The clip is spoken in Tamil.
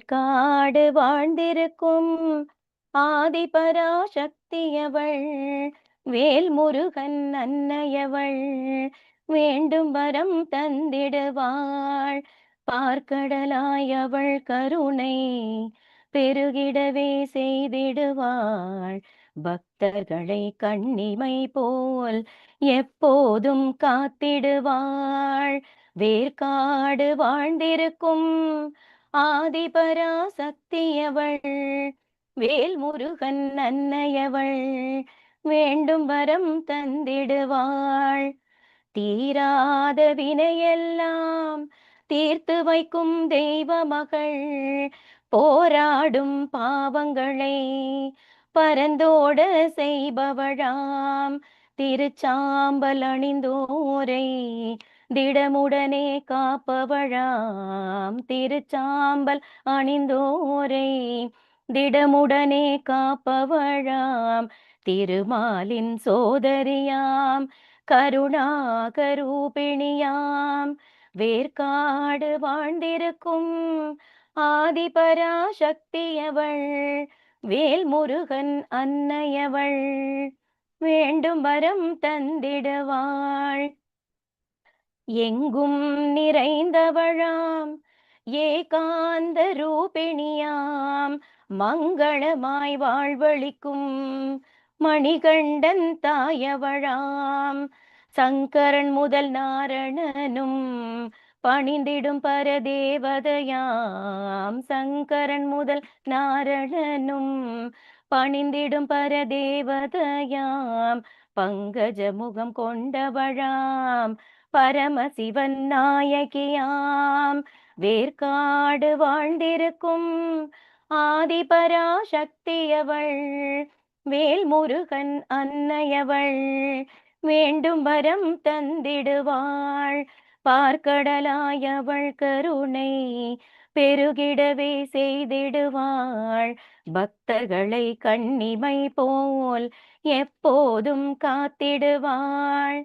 காடு வாழ்ந்திருக்கும் ஆதி பராசக்தியவள் வேல் முருகன் அன்னையவள் வேண்டும் வரம் தந்திடுவாள். பார்க்கடலாய் அவள் கருணை பெருகிடவே செய்திடுவாள். பக்தர்களை கண்ணிமை போல் எப்போதும் காத்திடுவாள். வேர்காடு வாழ்ந்திருக்கும் ஆதிபராசக்தியவள் வேல்முருகன் அன்னையவள் வேண்டும் வரம் தந்திடுவாள். தீராத வினையெல்லாம் தீர்த்து வைக்கும் தெய்வ மகள் போராடும் பாவங்களை பரந்தோட செய்பவழாம் திருச்சாம்பல் அணிந்தோரை திடமுடனே காப்பவழாம். திருச்சாம்பல் அணிந்தோரை திடமுடனே காப்பவழாம். திருமாலின் சோதரியாம் கருணாகரூபிணியாம். வேர்காடு வாழ்ந்திருக்கும் ஆதிபராசக்தியவள் வேல்முருகன் அன்னையவள். வேண்டும் வரம் தந்திடுவாள். எங்கும் நிறைந்தவழாம் ஏகாந்த ரூபிணியாம். மங்களமாய் வாழ்வழிக்கும் மணிகண்டன் தாயவழாம் சங்கரன் முதல் நாரணனும் பணிந்திடும் பரதேவதையாம். சங்கரன் முதல் நாரணனும் பணிந்திடும் பரதேவதையாம். பங்கஜ முகம் கொண்டவழாம். பரமசிவன் நாயகியாம். வேர்காடு வாழ்ந்திருக்கும் ஆதிபராசக்தியவள். வேல்முருகன் அன்னையவள். வேண்டும் வரம் தந்திடுவாள். பார்க்கடலாயவள் கருணை. பெருகிடவே செய்திடுவாள். பக்தர்களை கண்ணிமை போல் எப்போதும் காத்திடுவாள்.